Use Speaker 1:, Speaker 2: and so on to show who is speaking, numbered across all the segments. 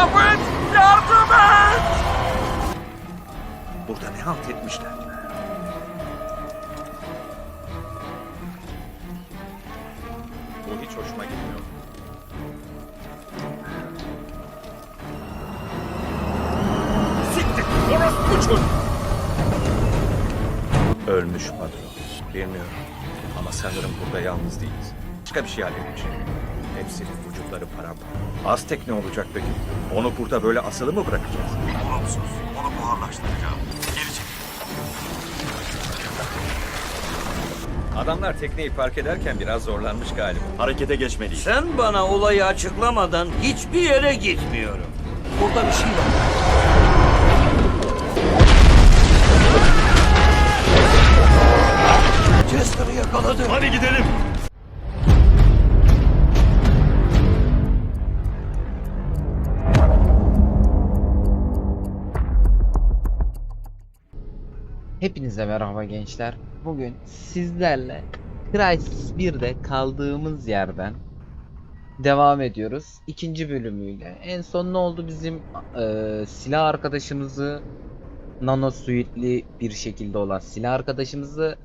Speaker 1: Rafet! Yardım et!
Speaker 2: Burada ne halt etmişler? Bu hiç hoşuma gitmiyor.
Speaker 1: Siktir! Orospu çocuk!
Speaker 2: Ölmüş patron. Bilmiyorum. Ama sanırım burada yalnız değiliz. Başka bir şey halledeceğim. Hepsinin vücutları paramparça. Aztek ne olacak peki? Onu burada böyle asılı mı bırakacağız?
Speaker 1: Olumsuz. Onu buharlaştıracağım. Geri.
Speaker 2: Adamlar tekneyi park ederken biraz zorlanmış galiba.
Speaker 1: Harekete geçmeliyiz.
Speaker 3: Sen bana olayı açıklamadan hiçbir yere gitmiyorum. Burada bir şey var. Chester'ı yakaladı.
Speaker 1: Hadi gidelim.
Speaker 4: Hepinize merhaba gençler. Bugün sizlerle Crysis 1'de kaldığımız yerden devam ediyoruz. İkinci bölümüyle. En son ne oldu bizim eee, silah arkadaşımızı nano suitli bir şekilde olan silah arkadaşımızı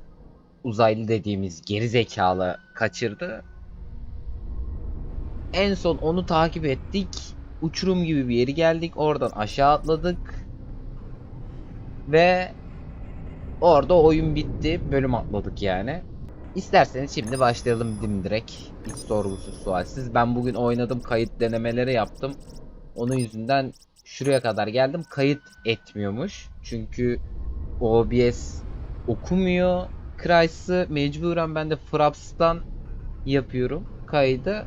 Speaker 4: uzaylı dediğimiz geri zekalı kaçırdı. En son onu takip ettik. Uçurum gibi bir yeri geldik. Oradan aşağı atladık. Ve Orada oyun bitti. Bölüm atladık yani. İsterseniz şimdi başlayalım dimdirek. Hiç sorgusuz sualsiz. Ben bugün oynadım. Kayıt denemeleri yaptım. Onun yüzünden şuraya kadar geldim. Kayıt etmiyormuş. Çünkü OBS okumuyor. Crysis'ı mecburen ben de Fraps'tan yapıyorum kaydı.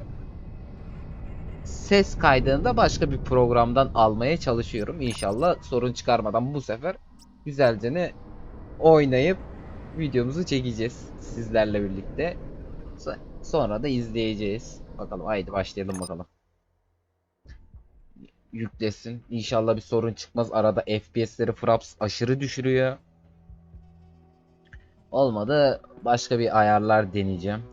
Speaker 4: Ses kaydını da başka bir programdan almaya çalışıyorum. İnşallah sorun çıkarmadan bu sefer güzelce ne oynayıp videomuzu çekeceğiz sizlerle birlikte. So- Sonra da izleyeceğiz. Bakalım haydi başlayalım bakalım. Yüklesin. İnşallah bir sorun çıkmaz. Arada FPS'leri Fraps aşırı düşürüyor. Olmadı başka bir ayarlar deneyeceğim.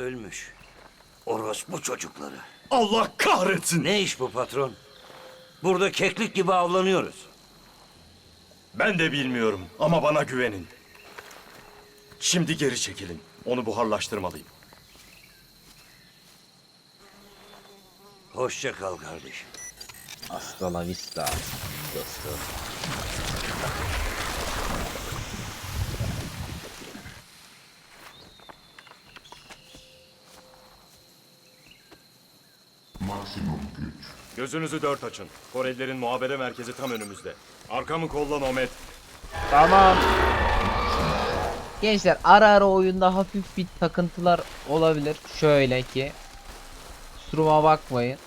Speaker 3: Ölmüş. Orospu çocukları.
Speaker 1: Allah kahretsin.
Speaker 3: Ne iş bu patron? Burada keklik gibi avlanıyoruz.
Speaker 1: Ben de bilmiyorum ama bana güvenin. Şimdi geri çekilin. Onu buharlaştırmalıyım.
Speaker 3: Hoşça kal kardeşim.
Speaker 4: Hasta la vista dostum.
Speaker 1: Gözünüzü dört açın. Korelilerin muhabere merkezi tam önümüzde. Arkamı kolla Nomet.
Speaker 4: Tamam. Gençler ara ara oyunda hafif bir takıntılar olabilir. Şöyle ki. Kusuruma bakmayın.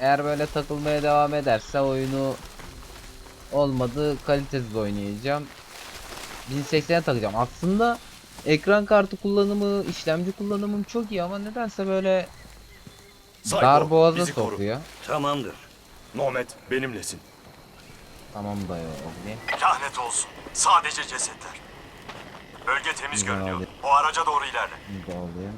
Speaker 4: Eğer böyle takılmaya devam ederse oyunu olmadı kalitesiz oynayacağım. 1080'e takacağım. Aslında ekran kartı kullanımı, işlemci kullanımım çok iyi ama nedense böyle
Speaker 1: Psycho,
Speaker 4: dar boğaza
Speaker 1: bizi koru.
Speaker 4: sokuyor.
Speaker 3: Tamamdır.
Speaker 1: Nomet benimlesin.
Speaker 4: Tamam dayı oğlum.
Speaker 1: Lanet olsun. Sadece cesetler. Bölge temiz
Speaker 4: Güzel
Speaker 1: görünüyor.
Speaker 4: abi.
Speaker 1: O araca doğru ilerle.
Speaker 4: De alayım.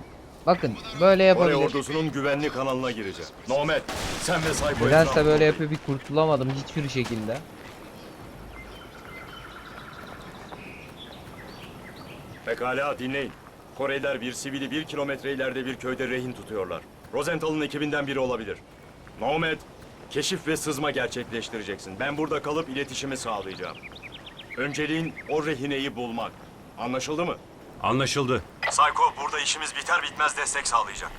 Speaker 4: Bakın böyle
Speaker 1: Kore
Speaker 4: yapabilir.
Speaker 1: ordusunun güvenli kanalına gireceğiz. Nomet sen ve Psycho
Speaker 4: Nedense
Speaker 1: etrafında
Speaker 4: böyle
Speaker 1: olun.
Speaker 4: yapıyor bir kurtulamadım hiçbir şekilde.
Speaker 1: Pekala dinleyin. Koreliler bir sivili bir kilometre ileride bir köyde rehin tutuyorlar. Rosenthal'ın ekibinden biri olabilir. Nomad, keşif ve sızma gerçekleştireceksin. Ben burada kalıp iletişimi sağlayacağım. Önceliğin o rehineyi bulmak. Anlaşıldı mı?
Speaker 5: Anlaşıldı.
Speaker 1: Psycho burada işimiz biter bitmez destek sağlayacak.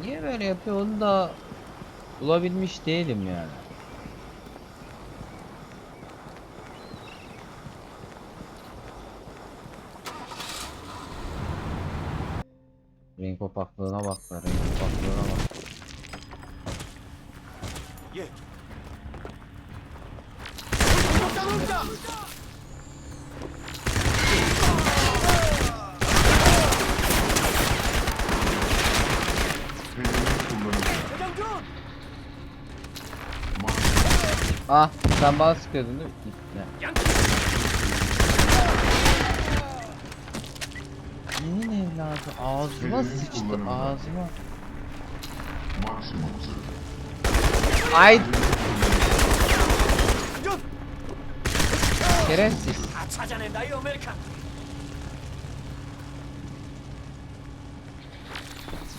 Speaker 4: Niye böyle yapıyor onu da bulabilmiş değilim yani. Renk opaklığına bak be. Renk opaklığına bak.
Speaker 1: Ye.
Speaker 4: Ah sen bana sıkıyordun değil mi? Gitti. Kimin evladı? Ağzıma
Speaker 5: Benim
Speaker 4: sıçtı
Speaker 5: kullanımda.
Speaker 4: ağzıma.
Speaker 5: Maksimum.
Speaker 4: Ay! Şerefsiz.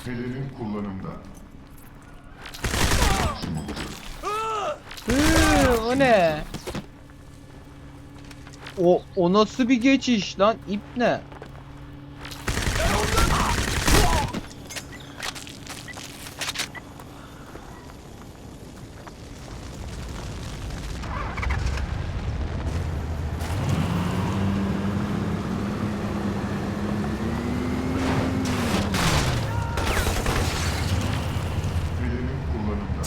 Speaker 5: Pelerin kullanımda. Maksimum
Speaker 4: o ne? O, o nasıl bir geçiş lan? İp ne?
Speaker 5: Pelerin kullanımda.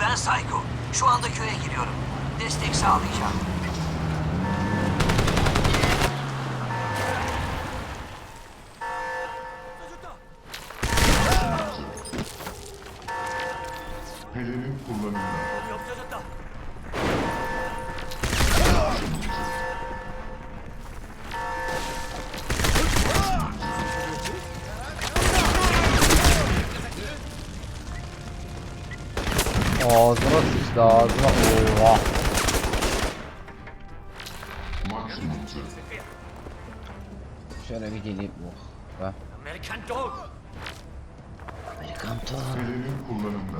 Speaker 3: Ben Psycho. Şu anda köye giriyorum. Destek sağlayacağım.
Speaker 5: Pelerin kullanımda.
Speaker 4: Ağzıma sıçtı ağzıma. Oha. Şöyle bir geleyim. Oh. Be.
Speaker 3: Amerikan Dog.
Speaker 4: Amerikan Tom.
Speaker 5: Pelerin kullanımda.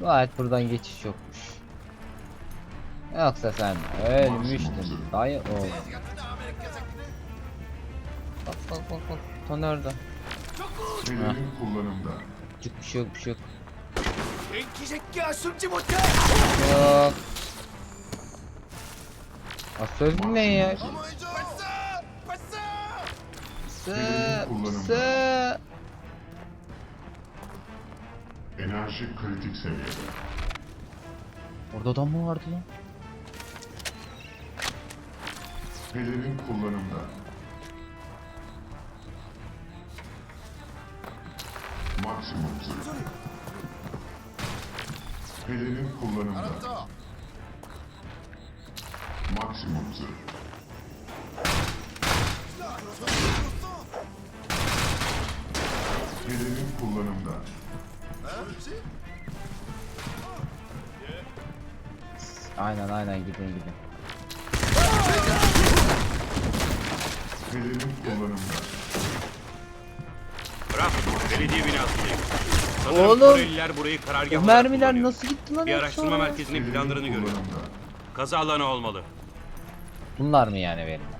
Speaker 4: Gayet buradan geçiş yokmuş. Yoksa sen ölmüştün dayı oğlum. Bak bak bak bak. Ta nerede?
Speaker 5: Pelerin kullanımda.
Speaker 4: Cık bir şey yok bir şey yok. 개인기 새끼야 Yok. Asıl ne ya?
Speaker 5: Enerji kritik seviyede.
Speaker 4: Orada adam mı vardı lan?
Speaker 5: Pelerin kullanımda. Maksimum zırh. Pelerin kullanımda. Maksimum zırh. Pelerin kullanımda.
Speaker 4: Aynen aynen gidin gidin.
Speaker 5: Pelerin kullanımda.
Speaker 6: Bırak, belediye binasındayım. Sanırım
Speaker 4: Oğlum,
Speaker 6: Koreliler burayı
Speaker 4: O
Speaker 6: karargah olarak
Speaker 4: mermiler
Speaker 6: kullanıyor.
Speaker 4: nasıl gitti lan
Speaker 6: Bir araştırma merkezinin planlarını görüyorum. Kaza alanı olmalı.
Speaker 4: Bunlar mı yani verilen?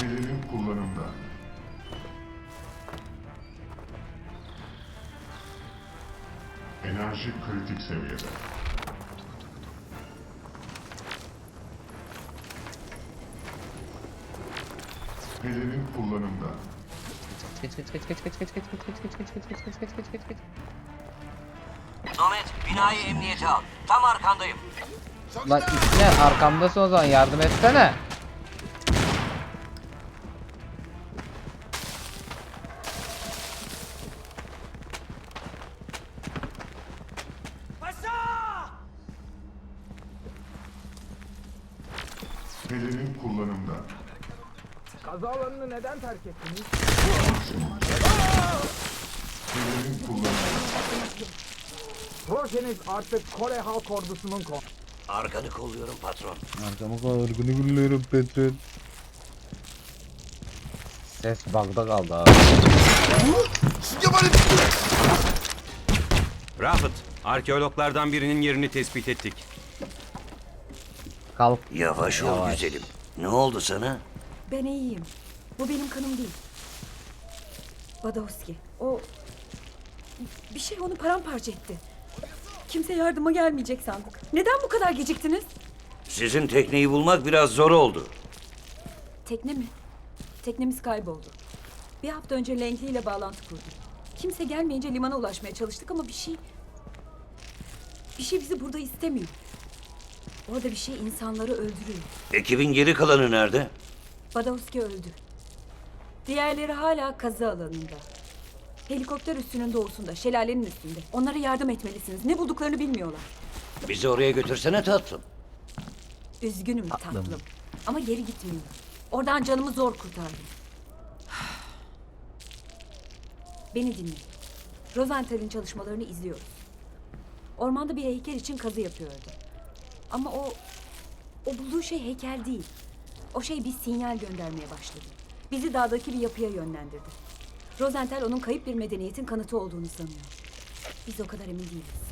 Speaker 5: Pelerin kullanımda. Enerji kritik seviyede. Pelerin kullanımda.
Speaker 4: Geç geç geç geç geç geç geç geç geç geç geç geç geç geç geç geç geç geç.
Speaker 3: Nomet, binayı emniyete al. Tam arkandayım.
Speaker 4: Lan içine arkamdasın o zaman yardım etsene.
Speaker 5: Pelerin kullanımda.
Speaker 7: Kaza alanını neden terk ettiniz? Projeniz artık Kore Halk Ordusu'nun kon.
Speaker 3: Arkanı kolluyorum patron.
Speaker 4: Arkamı kavurgunu gülüyorum Petron. Ses bug'da kaldı abi.
Speaker 6: Rafet, arkeologlardan birinin yerini tespit ettik.
Speaker 4: Kalk.
Speaker 3: Yavaş ol
Speaker 4: Yavaş.
Speaker 3: güzelim. Ne oldu sana?
Speaker 8: Ben iyiyim. Bu benim kanım değil. Badowski. O Bir şey onu paramparça etti. Kimse yardıma gelmeyecek sandık. Neden bu kadar geciktiniz?
Speaker 3: Sizin tekneyi bulmak biraz zor oldu.
Speaker 8: Tekne mi? Teknemiz kayboldu. Bir hafta önce Langley ile bağlantı kurduk. Kimse gelmeyince limana ulaşmaya çalıştık ama bir şey... Bir şey bizi burada istemiyor. Orada bir şey insanları öldürüyor.
Speaker 3: Ekibin geri kalanı nerede?
Speaker 8: Badowski öldü. Diğerleri hala kazı alanında. Helikopter üssünün doğusunda, şelalenin üstünde. Onlara yardım etmelisiniz. Ne bulduklarını bilmiyorlar.
Speaker 3: Bizi oraya götürsene tatlım.
Speaker 8: Üzgünüm
Speaker 4: Tatlım.
Speaker 8: tatlım. Ama geri gitmiyorum. Oradan canımı zor kurtardım. Beni dinle. Rosenthal'in çalışmalarını izliyoruz. Ormanda bir heykel için kazı yapıyordu. Ama o... O bulduğu şey heykel değil. O şey bir sinyal göndermeye başladı. Bizi dağdaki bir yapıya yönlendirdi. Rosenthal onun kayıp bir medeniyetin kanıtı olduğunu sanıyor. Biz o kadar emin değiliz.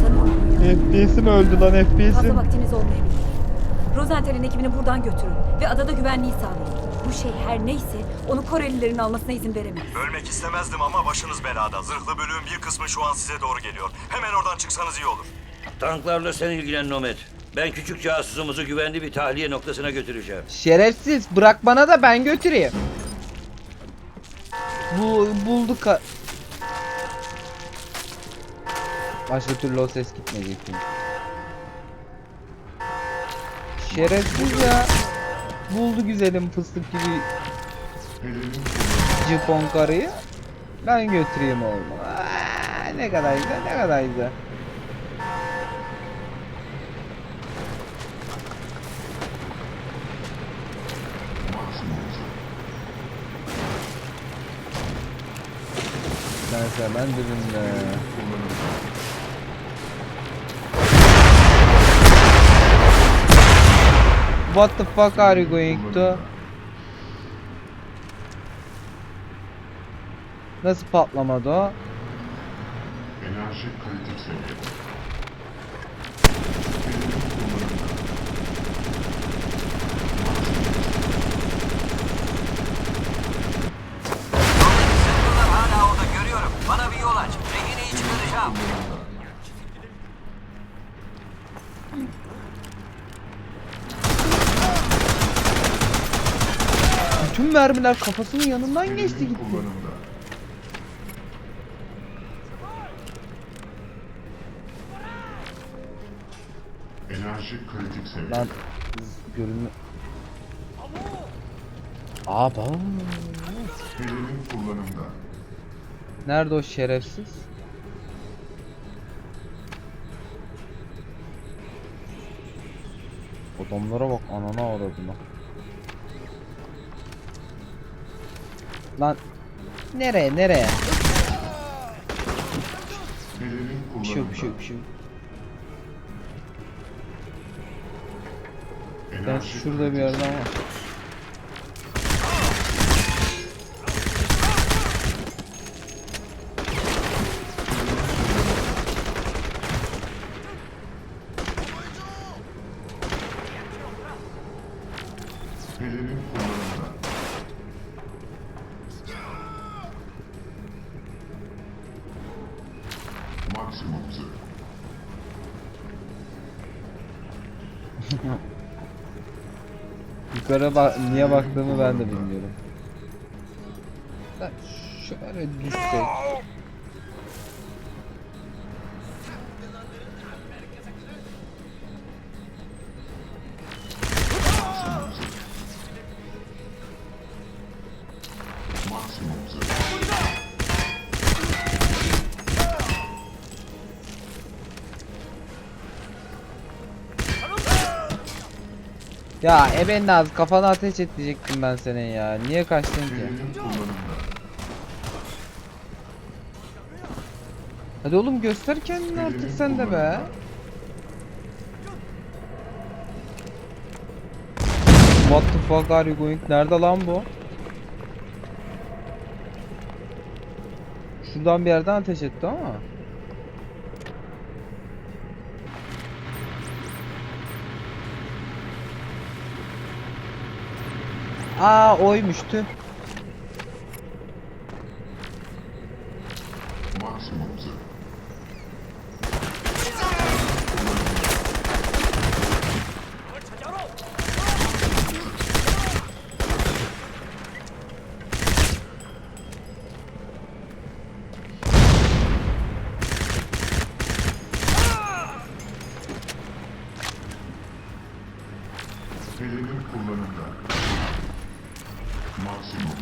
Speaker 8: Sanırım
Speaker 4: FPS'im öldü lan
Speaker 8: Fazla vaktiniz olmayabilir. Rosenthal'in ekibini buradan götürün ve adada güvenliği sağlayın. Bu şey her neyse onu Korelilerin almasına izin veremeyiz.
Speaker 1: Ölmek istemezdim ama başınız belada. Zırhlı bölüğün bir kısmı şu an size doğru geliyor. Hemen oradan çıksanız iyi olur.
Speaker 3: Tanklarla sen ilgilen Nomad. Ben küçük casusumuzu güvenli bir tahliye noktasına götüreceğim.
Speaker 4: Şerefsiz bırak bana da ben götüreyim. Bu bulduk ka- Başka türlü o ses gitmeyecek çünkü. Şerefsiz ya. Buldu güzelim fıstık gibi Japon karıyı. Ben götüreyim oğlum. Aa, ne kadar güzel ne kadar güzel.
Speaker 5: hızı.
Speaker 4: Ben.
Speaker 5: Kullanımda.
Speaker 4: What the fuck are you going to? Nasıl patlamadı o?
Speaker 5: Enerji kritik seviyede.
Speaker 3: Bana bir yol aç. Rehineyi çıkaracağım.
Speaker 4: Bütün mermiler kafasının yanından geçti gitti.
Speaker 5: Enerji kritik seviyede.
Speaker 4: Lan z- görünme. Aba.
Speaker 5: Pelerin kullanımda.
Speaker 4: Nerede o şerefsiz? Adamlara bak anana avradına. Lan nereye nereye?
Speaker 5: Pelerin
Speaker 4: Bir şey yok
Speaker 5: kullanımda.
Speaker 4: bir şey yok bir şey yok.
Speaker 5: Enerji
Speaker 4: şurada bir
Speaker 5: kritik
Speaker 4: yerde
Speaker 5: seviyede.
Speaker 4: ama. Yukarı bak niye baktığımı ben de bilmiyorum. Lan şöyle düşsek. Ya eben az kafana ateş et diyecektim ben senin ya. Niye kaçtın ki? Hadi oğlum göster kendini artık sen de be. What the fuck are you going? Nerede lan bu? Şuradan bir yerden ateş etti ama. Aa oymuş tüh.
Speaker 5: Maksimum hızı. Pelerin kullanımda. Maksimum.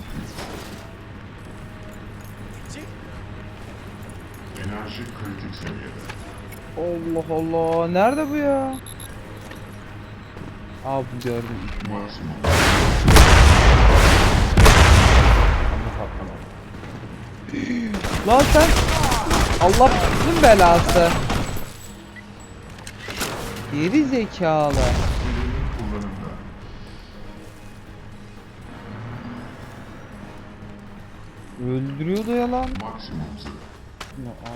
Speaker 5: Enerji kritik seviyede.
Speaker 4: Allah Allah. Nerede bu ya? Aa bu gördüm.
Speaker 5: Maksimum.
Speaker 4: Lan sen Allah bütün belası. Geri zekalı. Öldürüyordu ya lan.
Speaker 5: Maksimum.
Speaker 4: Aa,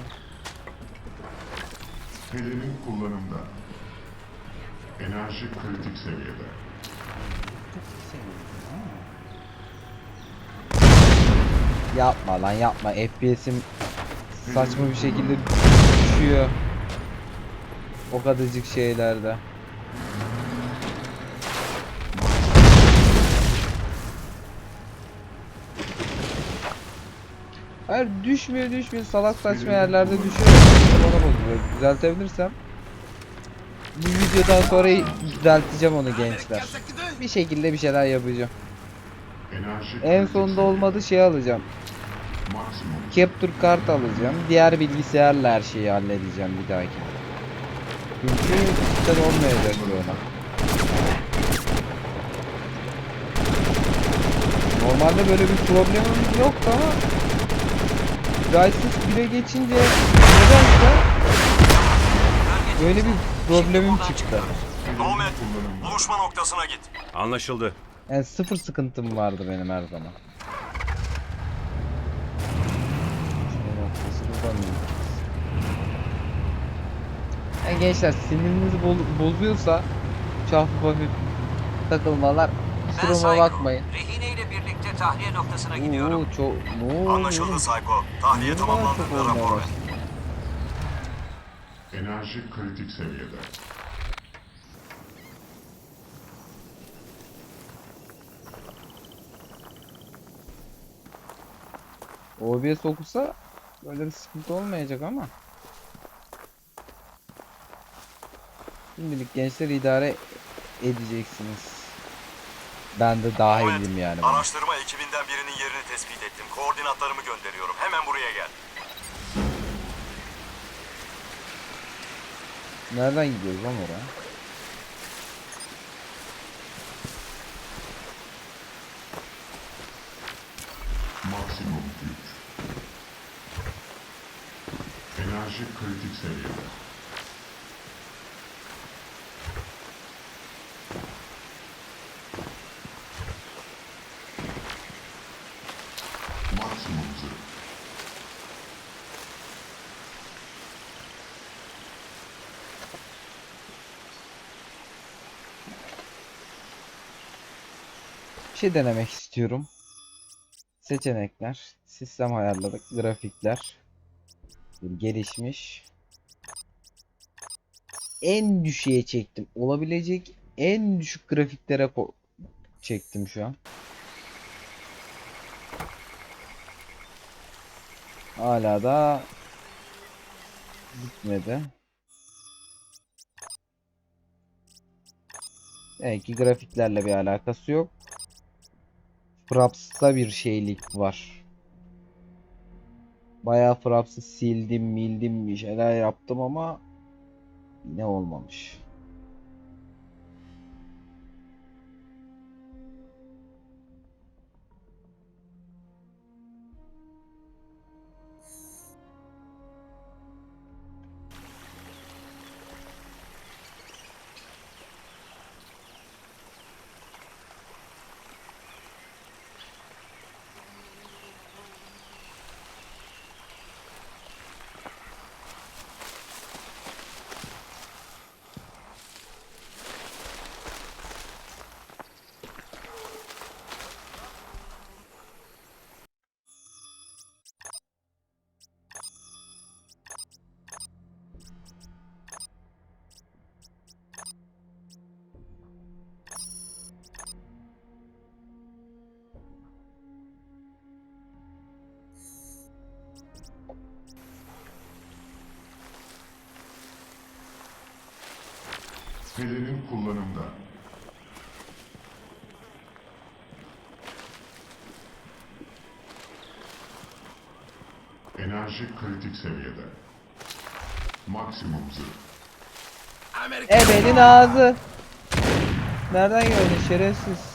Speaker 5: Pelerin kullanımda. Enerji kritik seviyede.
Speaker 4: Yapma lan yapma. FPS'im saçma bir şekilde düşüyor. O kadarcık şeylerde. Hayır düşmüyor düşmüyor salak saçma yerlerde düşüyor. Bana. Düzeltebilirsem bu videodan sonra düzelteceğim onu gençler. Bir şekilde bir şeyler yapacağım. En sonunda olmadı şey alacağım. Capture kart alacağım. Diğer bilgisayarla her şeyi halledeceğim bir dahaki. Çünkü cidden olmayacak ona. Normalde böyle bir problemim yoktu ama Crysis 1'e geçince nedense böyle bir problemim çıktı.
Speaker 1: Nomad, buluşma noktasına git.
Speaker 6: Anlaşıldı.
Speaker 4: Yani sıfır sıkıntım vardı benim her zaman. Yani gençler sinirinizi bo- bozuyorsa hafif hafif takılmalar kusuruma bakmayın.
Speaker 3: Tahliye noktasına
Speaker 4: Oo, çok oluyor
Speaker 1: Anlaşıldı? Psycho. Tahliye tamamlandığında rapor ver.
Speaker 5: Enerji kritik seviyede.
Speaker 4: OBS okusa böyle bir sıkıntı olmayacak ama. Şimdilik gençler idare edeceksiniz. Ben de dahilim yani. buna.
Speaker 1: Araştırma ekibinden birinin yerini tespit ettim. Koordinatlarımı gönderiyorum. Hemen buraya gel.
Speaker 4: Nereden gidiyoruz lan oraya?
Speaker 5: Maksimum güç. Enerji kritik seviyede. Maksimum hızı.
Speaker 4: Bir şey denemek istiyorum. Seçenekler, sistem ayarladık, grafikler. Gelişmiş. En düşüğe çektim. Olabilecek en düşük grafiklere çektim şu an. Hala da bitmedi. Belki grafiklerle bir alakası yok. Fraps'ta bir şeylik var. Bayağı Fraps'ı sildim, mildim bir şeyler yaptım ama yine olmamış.
Speaker 5: Pelerin kullanımda. Enerji kritik seviyede. Maksimum zırh.
Speaker 4: Ebenin ağzı. Nereden gördün şerefsiz?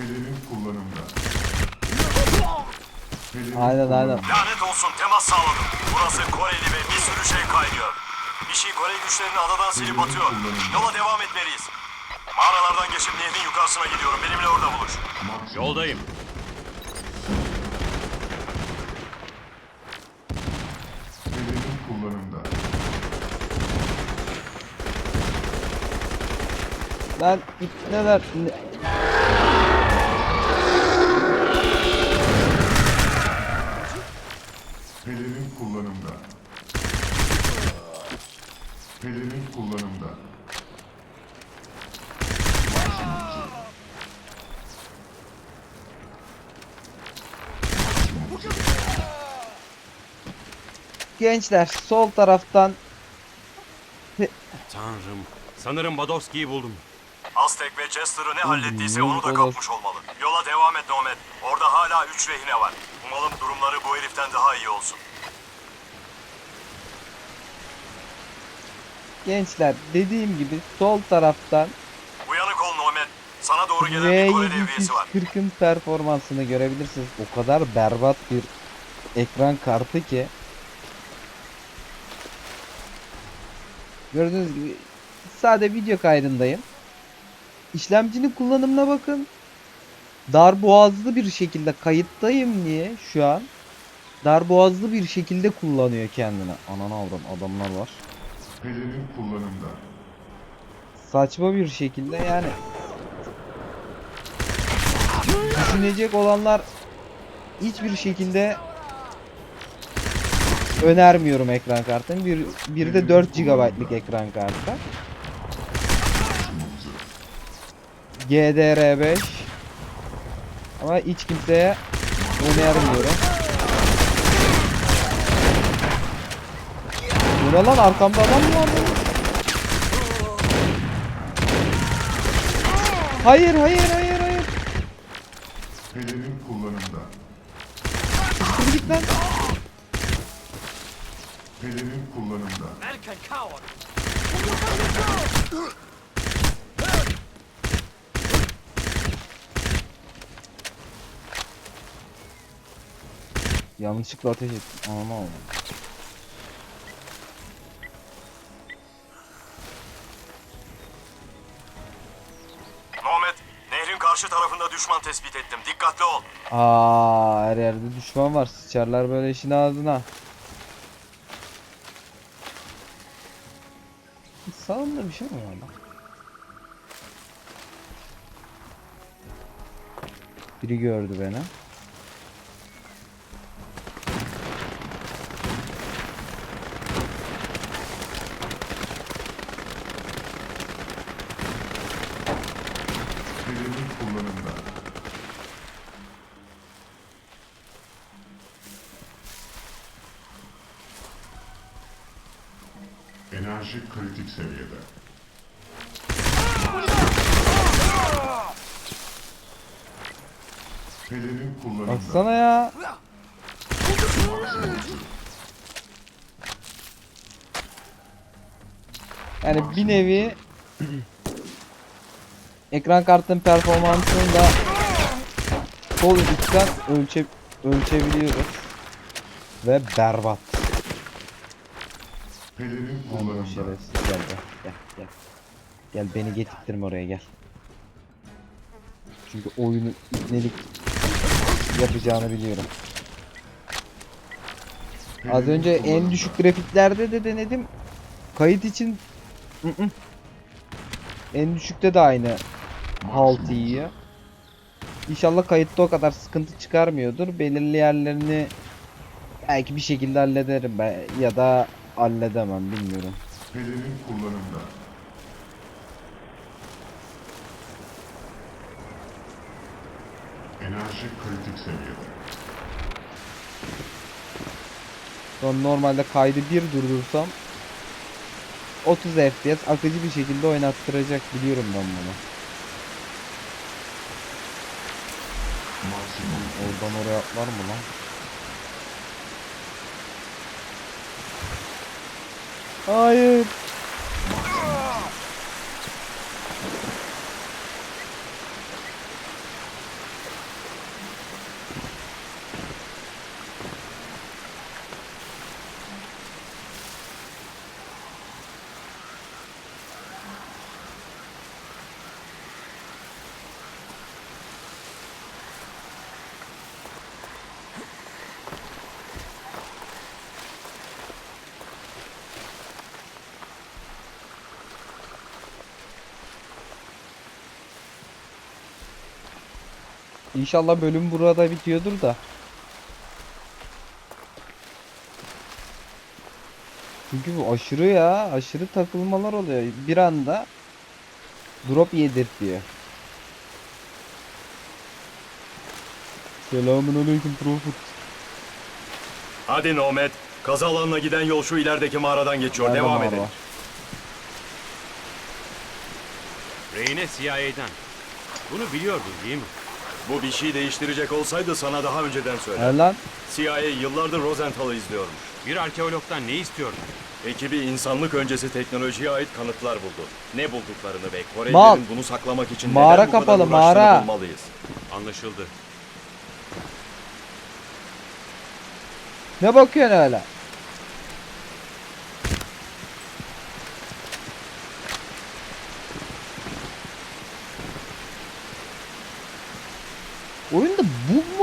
Speaker 5: Pelerin kullanımda.
Speaker 4: Aynen aynen.
Speaker 1: Lanet olsun temas sağladım. Burası Koreli ve bir sürü şey kaynıyor. Bir şey Kore güçlerini adadan silip atıyor. Yola devam etmeliyiz. Mağaralardan geçip nehrin yukarısına gidiyorum. Benimle orada buluş.
Speaker 6: Yoldayım.
Speaker 5: Pelerin kullanımda.
Speaker 4: Lan neler
Speaker 5: kullanımda. Pelerin kullanımda.
Speaker 4: gençler sol taraftan
Speaker 6: Tanrım. Sanırım Badowski'yi buldum.
Speaker 1: Aztek ve Chester'ı ne hallettiyse onu da kapmış olmalı. Yola devam et Nomad. Orada hala üç rehine var. Umalım durumları bu heriften daha iyi olsun.
Speaker 4: Gençler dediğim gibi sol taraftan
Speaker 1: Uyanık ol Nomad. Sana doğru gelen bir Kore devriyesi var.
Speaker 4: R740'ın performansını görebilirsiniz. O kadar berbat bir ekran kartı ki. Gördüğünüz gibi sade video kaydındayım. İşlemcinin kullanımına bakın. Dar boğazlı bir şekilde kayıttayım diye şu an. Dar boğazlı bir şekilde kullanıyor kendini. Ananı avram adamlar var.
Speaker 5: Pelerin kullanımda.
Speaker 4: saçma bir şekilde yani düşünecek olanlar hiçbir şekilde önermiyorum ekran kartını. Bir, bir de 4 GB'lık ekran kartı.
Speaker 5: Maksimum zırh.
Speaker 4: GDR5 ama hiç kimseye önermiyorum. Bu ne lan arkamda adam mı var benim? Hayır hayır hayır hayır.
Speaker 5: Pelerin kullanımda.
Speaker 4: Dur git lan.
Speaker 5: Pelerin kullanımda.
Speaker 4: Yanlışlıkla ateş ettim. Anam oldu.
Speaker 1: Düşman tespit ettim. Dikkatli ol.
Speaker 4: Aa, her yerde düşman var. Sıçarlar böyle işin ağzına. Sağımda bir şey mi var lan? Biri gördü beni.
Speaker 5: Enerji kritik seviyede. Pelerin kullanımda.
Speaker 4: Baksana ya. Yani bir nevi ekran kartının performansını da sol üstten ölçe ölçebiliyoruz. Ve berbat.
Speaker 5: Pelerin
Speaker 4: Aman
Speaker 5: kullanımda.
Speaker 4: Şerefsiz gel gel gel gel. Gel beni getirttirme oraya gel. Çünkü oyunu ipnelik yapacağını biliyorum. Az önce en düşük grafiklerde de denedim. Kayıt için en düşükte de aynı halt yiyor. İnşallah kayıtta o kadar sıkıntı çıkarmıyordur. Belirli yerlerini belki bir şekilde hallederim ben ya da halledemem bilmiyorum.
Speaker 5: Pelerin kullanımda. Enerji kritik seviyede.
Speaker 4: An normalde kaydı bir durdursam 30 FPS akıcı bir şekilde oynattıracak biliyorum ben bunu.
Speaker 5: Maksimum
Speaker 4: Oradan oraya atlar mı lan? Hayır. İnşallah bölüm burada bitiyordur da. Çünkü bu aşırı ya, aşırı takılmalar oluyor. Bir anda drop yedirtiyor. Selamun aleyküm Profit.
Speaker 1: Hadi Nomad. Kaza alanına giden yol şu ilerideki mağaradan geçiyor.
Speaker 4: Nerede
Speaker 1: Devam
Speaker 4: mağara
Speaker 1: edelim.
Speaker 6: Reyne CIA'den. Bunu biliyordun değil mi?
Speaker 1: Bu bir şey değiştirecek olsaydı sana daha önceden söylerdim.
Speaker 4: lan.
Speaker 1: CIA yıllardır Rosenthal'ı izliyormuş.
Speaker 6: Bir arkeologdan ne istiyordun?
Speaker 1: Ekibi insanlık öncesi teknolojiye ait kanıtlar buldu. Ne bulduklarını ve
Speaker 4: Mal.
Speaker 1: Korelilerin bunu saklamak için
Speaker 4: Mağara
Speaker 1: neden bu kadar
Speaker 4: kapalı,
Speaker 1: uğraştığını
Speaker 4: mağara.
Speaker 1: bulmalıyız.
Speaker 6: Anlaşıldı.
Speaker 4: Ne bakıyorsun öyle?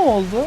Speaker 4: Oldu?